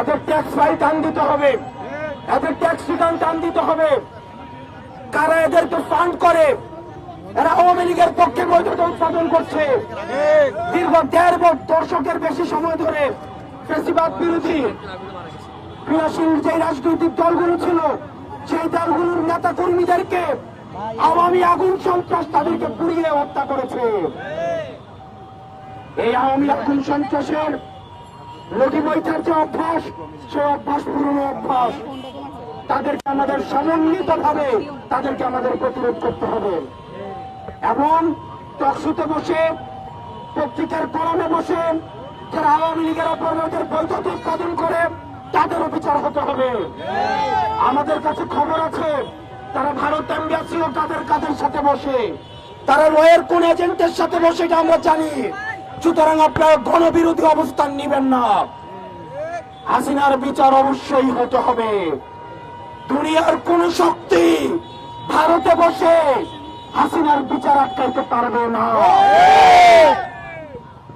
এদের tax file টান দিতে হবে। এদের ট্যাক্স রিটার্ন টান দিতে হবে। কারা এদেরকে ফান্ড করে? এরা আওয়ামী লীগের পক্ষে বৈধতা উৎপাদন করছে। দীর্ঘ দেড় দর্শকের বেশি সময় ধরে ফেসিবাদ বিরোধী ক্রিয়াশীল যে রাজনৈতিক দলগুলো ছিল, সেই দলগুলোর নেতা কর্মীদেরকে আওয়ামী আগুন সন্ত্রাস তাদেরকে পুড়িয়ে হত্যা করেছে। এই আওয়ামী আগুন সন্ত্রাসের লটি বৈঠার যে অভ্যাস, সে অভ্যাস পুরনো অভ্যাস। তাদেরকে আমাদের সমন্বিত ভাবে তাদেরকে আমাদের প্রতিরোধ করতে হবে। এবং টকশুতে বসে, পত্রিকার কলমে বসে, যারা আওয়ামী লীগের অপরাধের বৈধতা উৎপাদন করে তাদেরও বিচার হতে হবে। আমাদের কাছে খবর আছে, তারা ভারত এম্বাসি ও তাদের কাদের সাথে বসে, তারা রয়ের কোন এজেন্টের সাথে বসে এটা আমরা জানি। সুতরাং আপনারা গণবিরোধী অবস্থান নেবেন না। হাসিনার বিচার অবশ্যই হতে হবে। দুনিয়ার কোন শক্তি ভারতে বসে হাসিনার বিচার আটকাইতে পারবে না।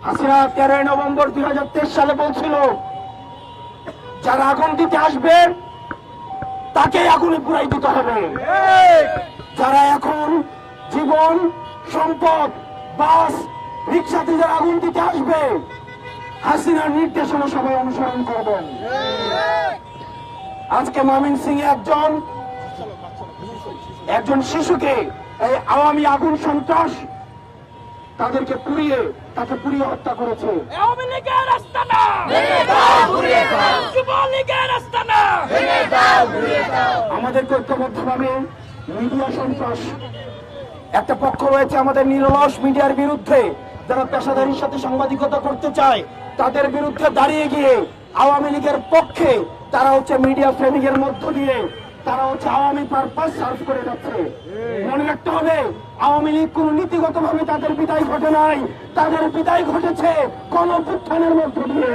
হাসিনা তেরোই নভেম্বর দুই হাজার তেইশ সালে বলছিল, যারা আগুন দিতে আসবে, তাকে আগুনে পুরাই দিতে হবে। যারা এখন জীবন, সম্পদ, বাস রিক্সাতে আগুন দিতে আসবে হাসিনার নির্দেশনা সবাই অনুসরণ করবেন। আজকে মমিন সিং একজন একজন শিশুকে এই আওয়ামী আগুন সন্ত্রাস তাদেরকে পুড়িয়ে তাকে পুড়িয়ে হত্যা করেছে। আওয়ামী লীগের যুবলীগের আমাদের ঐক্যবদ্ধভাবে মিডিয়া সন্ত্রাস একটা পক্ষ রয়েছে আমাদের নিরলস মিডিয়ার বিরুদ্ধে। যারা পেশাদারির সাথে সাংবাদিকতা করতে চায়, তাদের বিরুদ্ধে দাঁড়িয়ে গিয়ে আওয়ামী লীগের পক্ষে তারা হচ্ছে মিডিয়া ফ্রেমিং এর মধ্য দিয়ে তারা হচ্ছে আওয়ামী পারপাস সার্ভ করে যাচ্ছে। মনে রাখতে হবে, আওয়ামী লীগ কোন নীতিগত ভাবে তাদের বিদায় ঘটে নাই, তাদের বিদায় ঘটেছে গণপুত্থানের মধ্য দিয়ে।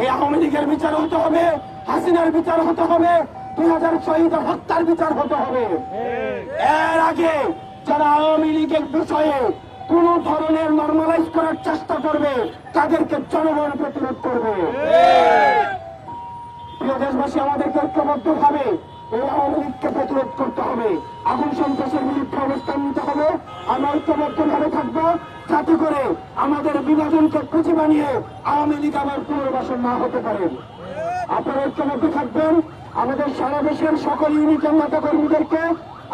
এই আওয়ামী লীগের বিচার হতে হবে, হাসিনার বিচার হতে হবে, দুই হাজার শহীদ হত্যার বিচার হতে হবে। এর আগে যারা আওয়ামী লীগের বিষয়ে কোন ধরনের নর্মালাইজ করার চেষ্টা করবে, তাদেরকে জনগণ প্রতিরোধ করবে। প্রিয় দেশবাসী, আমাদেরকে ঐক্যবদ্ধ ভাবে এই আওয়ামী লীগকে প্রতিরোধ করতে হবে। আগুন সন্ত্রাসের বিরুদ্ধে অবস্থান নিতে হবে। আমরা ঐক্যবদ্ধ ভাবে থাকব যাতে করে আমাদের বিভাজনকে পুঁজি বানিয়ে আওয়ামী লীগ আবার পুনর্বাসন না হতে পারে। আপনারা ঐক্যবদ্ধ থাকবেন। আমাদের সারা দেশের সকল ইউনিটের নেতা কর্মীদেরকে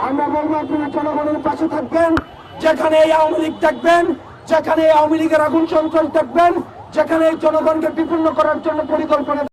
আমরা বলব আপনারা জনগণের পাশে থাকবেন, যেখানে এই আওয়ামী লীগ থাকবেন যেখানে আওয়ামী লীগের আগুন সন্ত্রাস থাকবেন যেখানে জনগণকে বিপন্ন করার জন্য পরিকল্পনা